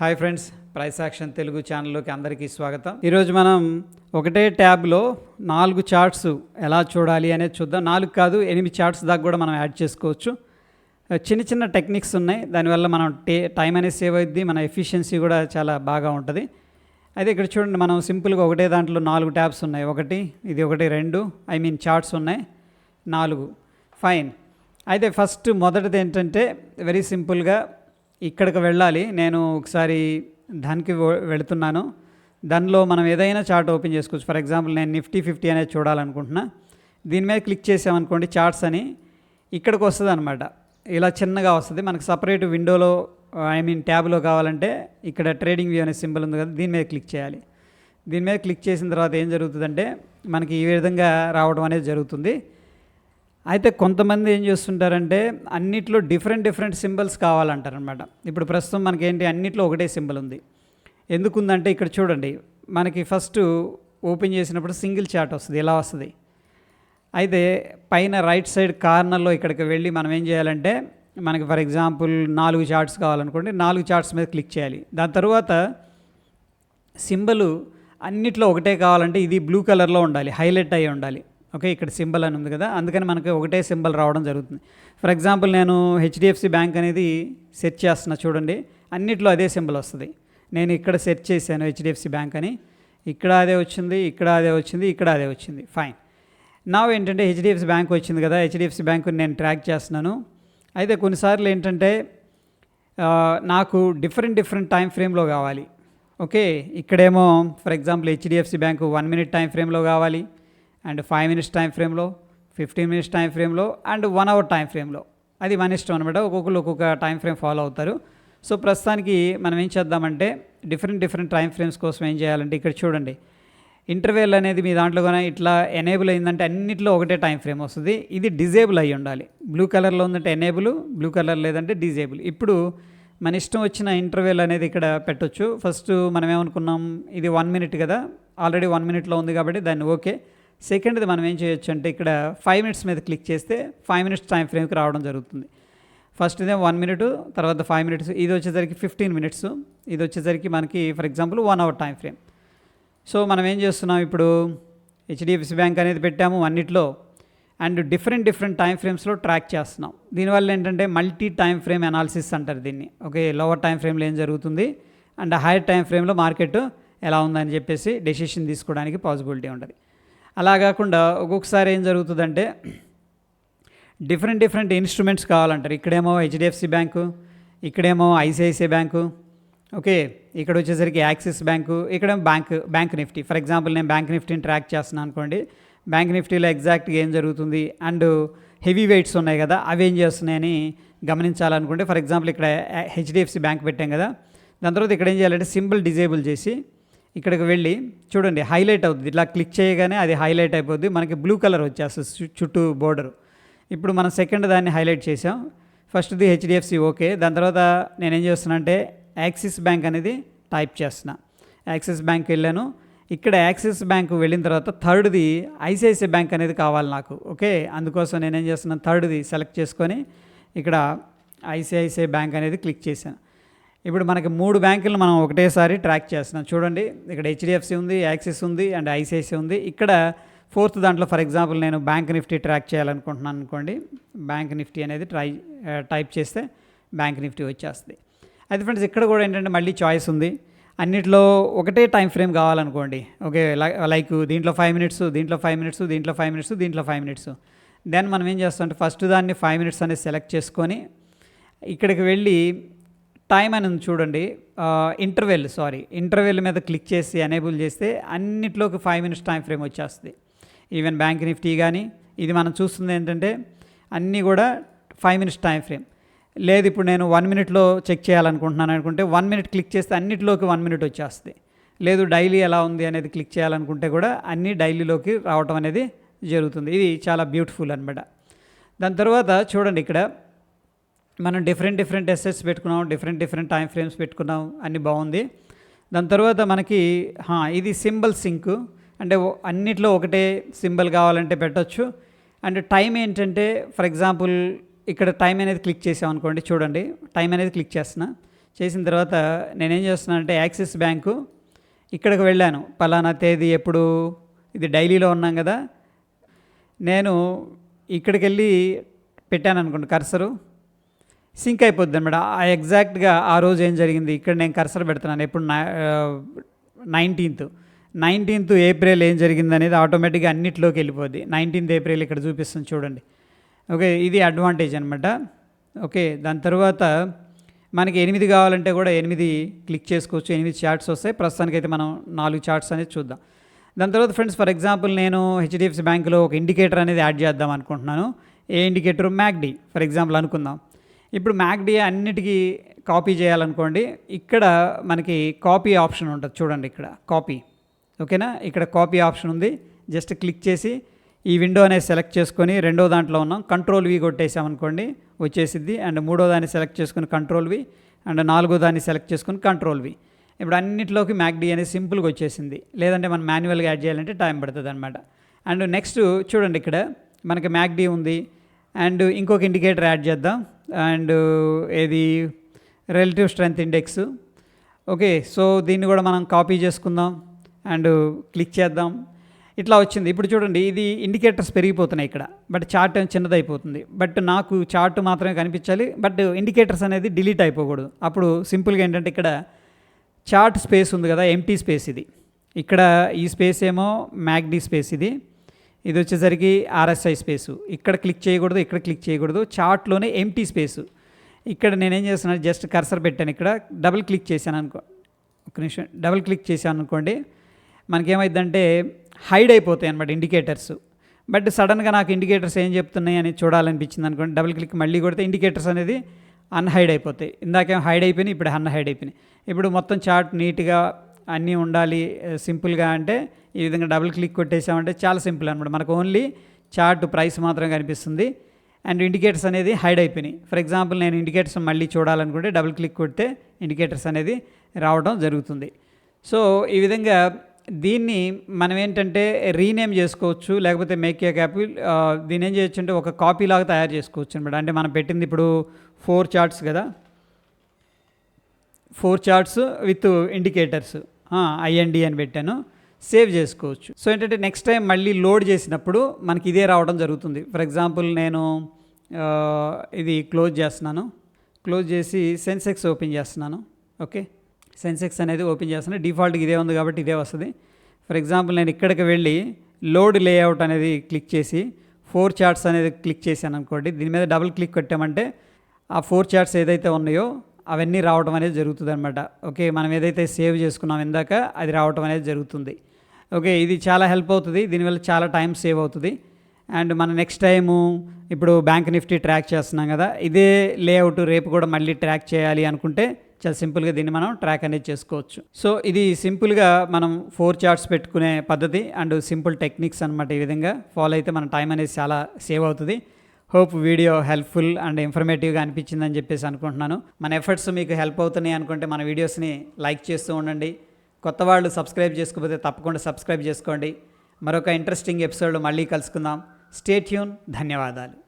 Hi friends price action Telugu ఛానల్లోకి అందరికీ స్వాగతం. ఈరోజు మనం ఒకటే ట్యాబ్లో నాలుగు చార్ట్స్ ఎలా చూడాలి అనేది చూద్దాం. నాలుగు కాదు ఎనిమిది చార్ట్స్ దాకా కూడా మనం యాడ్ చేసుకోవచ్చు. చిన్న చిన్న టెక్నిక్స్ ఉన్నాయి. దానివల్ల మనం టే టైం అనేది సేవ్ అవుద్ది మన ఎఫిషియన్సీ కూడా చాలా బాగా ఉంటుంది. అయితే ఇక్కడ చూడండి మనం సింపుల్గా ఒకటే దాంట్లో నాలుగు ట్యాబ్స్ ఉన్నాయి. ఒకటి ఇది ఒకటి రెండు ఐ మీన్ చార్ట్స్ ఉన్నాయి. నాలుగు. ఫైన్. అయితే ఫస్ట్ మొదటిది ఏంటంటే వెరీ సింపుల్గా ఇక్కడికి వెళ్ళాలి. నేను ఒకసారి దానికి వె- వెళుతున్నాను. దానిలో మనం ఏదైనా చార్ట్ ఓపెన్ చేసుకోవచ్చు. ఫర్ ఎగ్జాంపుల్ నేను నిఫ్టీ ఫిఫ్టీ అనేది చూడాలనుకుంటున్నా. దీని మీద క్లిక్ చేసామనుకోండి చార్ట్స్ అని ఇక్కడికి వస్తుంది అనమాట ఇలా చిన్నగా వస్తుంది. మనకు సపరేట్ విండోలో ఐ మీన్ ట్యాబ్లో కావాలంటే ఇక్కడ ట్రేడింగ్ వ్యూ అనే సింబల్ ఉంది కదా దీని మీద క్లిక్ చేయాలి. దీని మీద క్లిక్ చేసిన తర్వాత ఏం జరుగుతుందంటే మనకి ఈ విధంగా రావడం అనేది జరుగుతుంది. అయితే కొంతమంది ఏం చేస్తుంటారంటే అన్నిట్లో డిఫరెంట్ డిఫరెంట్ సింబల్స్ కావాలంటారనమాట. ఇప్పుడు ప్రస్తుతం మనకి ఏంటి అన్నిట్లో ఒకటే సింబల్ ఉంది. ఎందుకుందంటే ఇక్కడ చూడండి మనకి ఫస్ట్ ఓపెన్ చేసినప్పుడు సింగిల్ చార్ట్ వస్తుంది ఇలా వస్తుంది? అయితే పైన రైట్ సైడ్ కార్నర్లో ఇక్కడికి వెళ్ళి మనం ఏం చేయాలంటే మనకి ఫర్ ఎగ్జాంపుల్ నాలుగు చార్ట్స్ కావాలనుకోండి నాలుగు చార్ట్స్ మీద క్లిక్ చేయాలి. దాని తర్వాత సింబలు అన్నిట్లో ఒకటే కావాలంటే ఇది బ్లూ కలర్లో ఉండాలి హైలైట్ అయ్యి ఉండాలి. ఓకే ఇక్కడ సింబల్ అని ఉంది కదా అందుకని మనకి ఒకటే సింబల్ రావడం జరుగుతుంది. ఫర్ ఎగ్జాంపుల్ నేను హెచ్డిఎఫ్సి బ్యాంక్ అనేది సెర్చ్ చేస్తున్నా చూడండి అన్నిట్లో అదే సింబల్ వస్తుంది. నేను ఇక్కడ సెర్చ్ చేశాను హెచ్డిఎఫ్సి బ్యాంక్ అని ఇక్కడ అదే వచ్చింది ఇక్కడ అదే వచ్చింది ఇక్కడ అదే వచ్చింది ఫైన్. నా ఏంటంటే హెచ్డిఎఫ్సి బ్యాంక్ వచ్చింది కదా హెచ్డిఎఫ్సి బ్యాంకు నేను ట్రాక్ చేస్తున్నాను. అయితే కొన్నిసార్లు ఏంటంటే నాకు డిఫరెంట్ డిఫరెంట్ టైం ఫ్రేమ్లో కావాలి. ఓకే ఇక్కడేమో for example HDFC bank one minute time ఫ్రేమ్లో కావాలి. అండ్ ఫైవ్ మినిట్స్ టైం ఫ్రేమ్లో ఫిఫ్టీన్ మినిట్స్ టైం ఫ్రేమ్లో అండ్ వన్ అవర్ టైం ఫ్రేమ్లో. అది మన ఇష్టం అనమాట ఒక్కొక్కరు ఒక్కొక్క టైం ఫ్రేమ్ ఫాలో అవుతారు. సో ప్రస్తుతానికి మనం ఏం చేద్దామంటే డిఫరెంట్ డిఫరెంట్ టైం ఫ్రేమ్స్ కోసం ఏం చేయాలంటే ఇక్కడ చూడండి. ఇంటర్వెల్ అనేది మీ దాంట్లో కానీ ఇట్లా ఎనేబుల్ అయిందంటే అన్నిట్లో ఒకటే టైం ఫ్రేమ్ వస్తుంది. ఇది డిజేబుల్ అయ్యి ఉండాలి. బ్లూ కలర్లో ఉందంటే ఎనేబుల్ బ్లూ కలర్ లేదంటే డిజేబుల్. ఇప్పుడు మన ఇష్టం వచ్చిన ఇంటర్వెల్ అనేది ఇక్కడ పెట్టొచ్చు. ఫస్ట్ మనం ఏమనుకున్నాం? ఇది వన్ మినిట్ కదా. ఆల్రెడీ వన్ మినిట్లో ఉంది కాబట్టి దాన్ని ఓకే. సెకండ్ది మనం ఏం చేయొచ్చు అంటే ఇక్కడ ఫైవ్ మినిట్స్ మీద క్లిక్ చేస్తే ఫైవ్ మినిట్స్ టైం ఫ్రేమ్కి రావడం జరుగుతుంది. ఫస్ట్ ఇదే వన్ మినిట్ తర్వాత ఫైవ్ మినిట్స్ ఇది వచ్చేసరికి ఫిఫ్టీన్ మినిట్స్ ఇది వచ్చేసరికి మనకి for example one hour time frame. So మనం ఏం చేస్తున్నాం ఇప్పుడు? హెచ్డిఎఫ్సి బ్యాంక్ అనేది పెట్టాము అన్నిట్లో అండ్ డిఫరెంట్ డిఫరెంట్ టైం ఫ్రేమ్స్లో ట్రాక్ చేస్తున్నాం. దీనివల్ల ఏంటంటే మల్టీ టైం ఫ్రేమ్ అనాలిసిస్ అంటారు దీన్ని. ఓకే లోవర్ టైం ఫ్రేమ్లో ఏం జరుగుతుంది? అండ్ హైయర్ టైం ఫ్రేమ్లో మార్కెట్ ఎలా ఉందని చెప్పేసి డెసిషన్ తీసుకోవడానికి పాసిబిలిటీ ఉంటుంది అలా కాకుండా ఒక్కొక్కసారి ఏం జరుగుతుందంటే డిఫరెంట్ డిఫరెంట్ ఇన్స్ట్రుమెంట్స్ కావాలంటారు. ఇక్కడేమో హెచ్డిఎఫ్సి బ్యాంకు ఇక్కడేమో ఐసిఐసిఐ బ్యాంకు ఓకే ఇక్కడ వచ్చేసరికి యాక్సిస్ బ్యాంకు ఇక్కడ bank bank Nifty. For example నేను బ్యాంక్ నిఫ్టీని ట్రాక్ చేస్తున్నాను అనుకోండి. బ్యాంక్ నిఫ్టీలో ఎగ్జాక్ట్గా ఏం జరుగుతుంది? అండ్ హెవీ వెయిట్స్ ఉన్నాయి కదా అవి ఏం చేస్తున్నాయని గమనించాలనుకుంటే ఫర్ ఎగ్జాంపుల్ ఇక్కడ హెచ్డిఎఫ్సి బ్యాంక్ పెట్టాం కదా దాని తర్వాత ఇక్కడ ఏం చేయాలంటే సింపుల్ డిజేబుల్ చేసి ఇక్కడికి వెళ్ళి చూడండి హైలైట్ అవుతుంది. ఇట్లా క్లిక్ చేయగానే అది హైలైట్ అయిపోద్ది. మనకి బ్లూ కలర్ వచ్చేస్తుంది చుట్టూ బోర్డర్ ఇప్పుడు మనం సెకండ్ దాన్ని హైలైట్ చేసాం. ఫస్ట్ది హెచ్డిఎఫ్సి ఓకే దాని తర్వాత నేనేం చేస్తున్నానంటే అంటే యాక్సిస్ బ్యాంక్ అనేది టైప్ చేస్తున్నా. యాక్సిస్ బ్యాంక్ వెళ్ళాను. ఇక్కడ యాక్సిస్ బ్యాంక్ వెళ్ళిన తర్వాత థర్డ్ది ఐసిఐసిఐ బ్యాంక్ అనేది కావాలి నాకు ఓకే అందుకోసం నేను ఏం చేస్తున్నాను థర్డ్ది సెలెక్ట్ చేసుకొని ఇక్కడ ఐసిఐసిఐ బ్యాంక్ అనేది క్లిక్ చేశాను. ఇప్పుడు మనకి మూడు బ్యాంకులను మనం ఒకటేసారి ట్రాక్ చేస్తున్నాం. చూడండి ఇక్కడ హెచ్డిఎఫ్సి ఉంది యాక్సిస్ ఉంది అండ్ ఐసిఐసిఐ ఉంది. ఇక్కడ ఫోర్త్ దాంట్లో ఫర్ ఎగ్జాంపుల్ నేను బ్యాంక్ నిఫ్టీ ట్రాక్ చేయాలనుకుంటున్నాను అనుకోండి. బ్యాంక్ నిఫ్టీ అనేది ట్రై టైప్ చేస్తే బ్యాంక్ నిఫ్టీ వచ్చేస్తుంది. అయితే ఫ్రెండ్స్ ఇక్కడ కూడా ఏంటంటే మళ్ళీ చాయిస్ ఉంది. అన్నిట్లో ఒకటే టైం ఫ్రేమ్ కావాలనుకోండి. ఓకే లైక్ దీంట్లో ఫైవ్ మినిట్స్ దీంట్లో ఫైవ్ మినిట్స్ దీంట్లో ఫైవ్ మినిట్స్ దీంట్లో ఫైవ్ మినిట్స్. దెన్ మనం ఏం చేస్తాం అంటే ఫస్ట్ దాన్ని ఫైవ్ మినిట్స్ అనేది సెలెక్ట్ చేసుకొని ఇక్కడికి వెళ్ళి టైం అని ఉంది చూడండి ఇంటర్వెల్ సారీ ఇంటర్వెల్ మీద క్లిక్ చేసి ఎనేబుల్ చేస్తే అన్నిట్లోకి ఫైవ్ మినిట్స్ టైం ఫ్రేమ్ వచ్చేస్తుంది. ఈవెన్ బ్యాంక్ నిఫ్టీ కానీ ఇది మనం చూస్తుంది ఏంటంటే అన్నీ కూడా ఫైవ్ మినిట్స్ టైం ఫ్రేమ్ లేదు ఇప్పుడు నేను వన్ మినిట్లో చెక్ చేయాలనుకుంటున్నాను అనుకుంటే వన్ మినిట్ క్లిక్ చేస్తే అన్నిట్లోకి వన్ మినిట్ వచ్చేస్తుంది. లేదు డైలీ ఎలా ఉంది అనేది క్లిక్ చేయాలనుకుంటే కూడా అన్నీ డైలీలోకి రావటం అనేది జరుగుతుంది. ఇది చాలా బ్యూటిఫుల్ అనమాట దాని తర్వాత చూడండి ఇక్కడ మనం డిఫరెంట్ డిఫరెంట్ ఎస్సెట్స్ పెట్టుకున్నాం డిఫరెంట్ డిఫరెంట్ టైం ఫ్రేమ్స్ పెట్టుకున్నాం అన్నీ బాగుంది. దాని తర్వాత మనకి ఇది సింబల్ సింక్. అంటే అన్నిట్లో ఒకటే సింబల్ కావాలంటే పెట్టొచ్చు. అండ్ టైం ఏంటంటే ఫర్ ఎగ్జాంపుల్ ఇక్కడ టైం అనేది క్లిక్ చేసాం అనుకోండి చూడండి. టైం అనేది క్లిక్ చేస్తున్నా. చేసిన తర్వాత నేనేం చేస్తున్నానంటే యాక్సిస్ బ్యాంకు ఇక్కడికి వెళ్ళాను. పలానా తేదీ ఎప్పుడు ఇది డైలీలో ఉన్నాం కదా. నేను ఇక్కడికి వెళ్ళి పెట్టాను అనుకోండి కర్సరు. సింక్ అయిపోద్ది అనమాట ఆ ఎగ్జాక్ట్గా ఆ రోజు ఏం జరిగింది? ఇక్కడ నేను కర్సర్ పెడుతున్నాను. ఎప్పుడు నైన్టీన్త్. నైన్టీన్త్ ఏప్రిల్ ఏం జరిగింది అనేది ఆటోమేటిక్గా అన్నిట్లోకి వెళ్ళిపోద్ది. నైన్టీన్త్ ఏప్రిల్ ఇక్కడ చూపిస్తుంది చూడండి. ఓకే ఇది అడ్వాంటేజ్ అనమాట ఓకే దాని తర్వాత మనకి ఎనిమిది కావాలంటే కూడా ఎనిమిది క్లిక్ చేసుకోవచ్చు. ఎనిమిది చార్ట్స్ వస్తాయి. ప్రస్తుతానికైతే మనం నాలుగు చార్ట్స్ అనేది చూద్దాం. దాని తర్వాత ఫ్రెండ్స్ ఫర్ ఎగ్జాంపుల్ నేను హెచ్డిఎఫ్సి బ్యాంకులో ఒక ఇండికేటర్ అనేది యాడ్ చేద్దాం అనుకుంటున్నాను. ఏ ఇండికేటర్? మ్యాక్డీ. ఫర్ ఎగ్జాంపుల్ అనుకుందాం. ఇప్పుడు మ్యాక్డియా అన్నిటికీ కాపీ చేయాలనుకోండి ఇక్కడ మనకి కాపీ ఆప్షన్ ఉంటుంది. చూడండి ఇక్కడ కాపీ ఓకేనా? ఇక్కడ కాపీ ఆప్షన్ ఉంది. జస్ట్ క్లిక్ చేసి ఈ విండో అనేది సెలెక్ట్ చేసుకొని రెండో దాంట్లో ఉన్నాం. Control V కొట్టేసామనుకోండి వచ్చేసిద్ది. అండ్ మూడో దాన్ని సెలెక్ట్ చేసుకుని కంట్రోల్ వి అండ్ నాలుగో దాన్ని సెలెక్ట్ చేసుకుని కంట్రోల్ వి ఇప్పుడు అన్నింటిలోకి మ్యాక్డీ అనేది సింపుల్గా వచ్చేసింది. లేదంటే మనం మాన్యువల్గా యాడ్ చేయాలంటే టైం పడుతుంది అనమాట అండ్ నెక్స్ట్ చూడండి ఇక్కడ మనకి మ్యాక్డీ ఉంది. అండ్ ఇంకొక ఇండికేటర్ యాడ్ చేద్దాం. అండ్ ఏది relative strength index okay so దీన్ని కూడా మనం కాపీ చేసుకుందాం అండ్ క్లిక్ చేద్దాం. ఇట్లా వచ్చింది. ఇప్పుడు చూడండి ఇది ఇండికేటర్స్ పెరిగిపోతున్నాయి ఇక్కడ. బట్ చార్ట్ చిన్నదైపోతుంది. బట్ నాకు చార్ట్ మాత్రమే కనిపించాలి. బట్ ఇండికేటర్స్ అనేది డిలీట్ అయిపోకూడదు. అప్పుడు సింపుల్గా ఏంటంటే ఇక్కడ చార్ట్ స్పేస్ ఉంది కదా ఎంటీ స్పేస్ ఇది. ఇక్కడ ఈ స్పేస్ ఏమో మ్యాగ్డీ స్పేస్ ఇది. ఇది వచ్చేసరికి ఆర్ఎస్ఐ స్పేసు. ఇక్కడ క్లిక్ చేయకూడదు ఇక్కడ క్లిక్ చేయకూడదు. చార్ట్లోనే ఎంటీ స్పేసు. ఇక్కడ నేనేం చేస్తున్నాను జస్ట్ కర్సర్ పెట్టాను ఇక్కడ. డబుల్ క్లిక్ చేశాను అనుకో ఒక నిమిషం డబుల్ క్లిక్ చేశాను అనుకోండి మనకేమైందంటే హైడ్ అయిపోతాయి అనమాట ఇండికేటర్స్. బట్ సడన్గా నాకు ఇండికేటర్స్ ఏం చెప్తున్నాయి అని చూడాలనిపించింది అనుకోండి డబుల్ క్లిక్ మళ్ళీ కొడితే ఇండికేటర్స్ అనేది అన్హైడ్ అయిపోతాయి. ఇందాకేం హైడ్ అయిపోయినాయి ఇప్పుడు అన్హైడ్ అయిపోయినాయి. ఇప్పుడు మొత్తం చార్ట్ నీట్గా అన్నీ ఉండాలి సింపుల్గా అంటే ఈ విధంగా డబుల్ క్లిక్ కొట్టేసామంటే చాలా సింపుల్ అనమాట మనకు ఓన్లీ చార్ట్ ప్రైస్ మాత్రం కనిపిస్తుంది. అండ్ ఇండికేటర్స్ అనేది హైడ్ అయిపోయినాయి. ఫర్ ఎగ్జాంపుల్ నేను ఇండికేటర్స్ మళ్ళీ చూడాలనుకుంటే డబుల్ క్లిక్ కొడితే ఇండికేటర్స్ అనేది రావడం జరుగుతుంది. సో ఈ విధంగా దీన్ని మనం ఏంటంటే రీనేమ్ చేసుకోవచ్చు లేకపోతే మేక్ ఏ క్యాపీ దీన్ని ఏం చేయొచ్చు అంటే ఒక కాపీ లాగా తయారు చేసుకోవచ్చు అనమాట అంటే మనం పెట్టింది ఇప్పుడు ఫోర్ చార్ట్స్ కదా. Four charts with indicators IND అని పెట్టాను. సేవ్ చేసుకోవచ్చు. సో ఏంటంటే నెక్స్ట్ టైం మళ్ళీ లోడ్ చేసినప్పుడు మనకి ఇదే రావడం జరుగుతుంది. ఫర్ ఎగ్జాంపుల్ నేను ఇది క్లోజ్ చేస్తున్నాను. క్లోజ్ చేసి సెన్సెక్స్ ఓపెన్ చేస్తున్నాను. ఓకే సెన్సెక్స్ అనేది ఓపెన్ చేస్తున్నాను డిఫాల్ట్గా ఇదే ఉంది కాబట్టి ఇదే వస్తుంది. ఫర్ ఎగ్జాంపుల్ నేను ఇక్కడికి వెళ్ళి లోడ్ లేఅవుట్ అనేది క్లిక్ చేసి ఫోర్ చార్ట్స్ అనేది క్లిక్ చేశాను అనుకోండి. దీని మీద డబుల్ క్లిక్ కొట్టామంటే ఆ ఫోర్ చార్ట్స్ ఏదైతే ఉన్నాయో అవన్నీ రావడం అనేది జరుగుతుంది అనమాట ఓకే మనం ఏదైతే సేవ్ చేసుకున్నాం ఇందాక అది రావడం అనేది జరుగుతుంది. ఓకే ఇది చాలా హెల్ప్ అవుతుంది. దీనివల్ల చాలా టైం సేవ్ అవుతుంది. అండ్ మన నెక్స్ట్ టైము ఇప్పుడు బ్యాంక్ నిఫ్టీ ట్రాక్ చేస్తున్నాం కదా ఇదే లేఅవుట్ రేపు కూడా మళ్ళీ ట్రాక్ చేయాలి అనుకుంటే చాలా సింపుల్గా దీన్ని మనం ట్రాక్ అనేది చేసుకోవచ్చు. సో ఇది సింపుల్గా మనం ఫోర్ చార్ట్స్ పెట్టుకునే పద్ధతి అండ్ సింపుల్ టెక్నిక్స్ అనమాట ఈ విధంగా. ఫాలో అయితే మన టైం అనేది చాలా సేవ్ అవుతుంది. హోప్ వీడియో హెల్ప్ఫుల్ అండ్ ఇన్ఫర్మేటివ్గా అనిపించిందని చెప్పేసి అనుకుంటున్నాను. మన ఎఫర్ట్స్ మీకు హెల్ప్ అవుతున్నాయి అనుకుంటే మన వీడియోస్ని లైక్ చేస్తూ ఉండండి. కొత్త వాళ్ళు సబ్స్క్రైబ్ చేసుకోకపోతే తప్పకుండా సబ్స్క్రైబ్ చేసుకోండి. మరొక ఇంట్రెస్టింగ్ ఎపిసోడ్ మళ్ళీ కలుసుకుందాం. స్టేట్యూన్ ధన్యవాదాలు.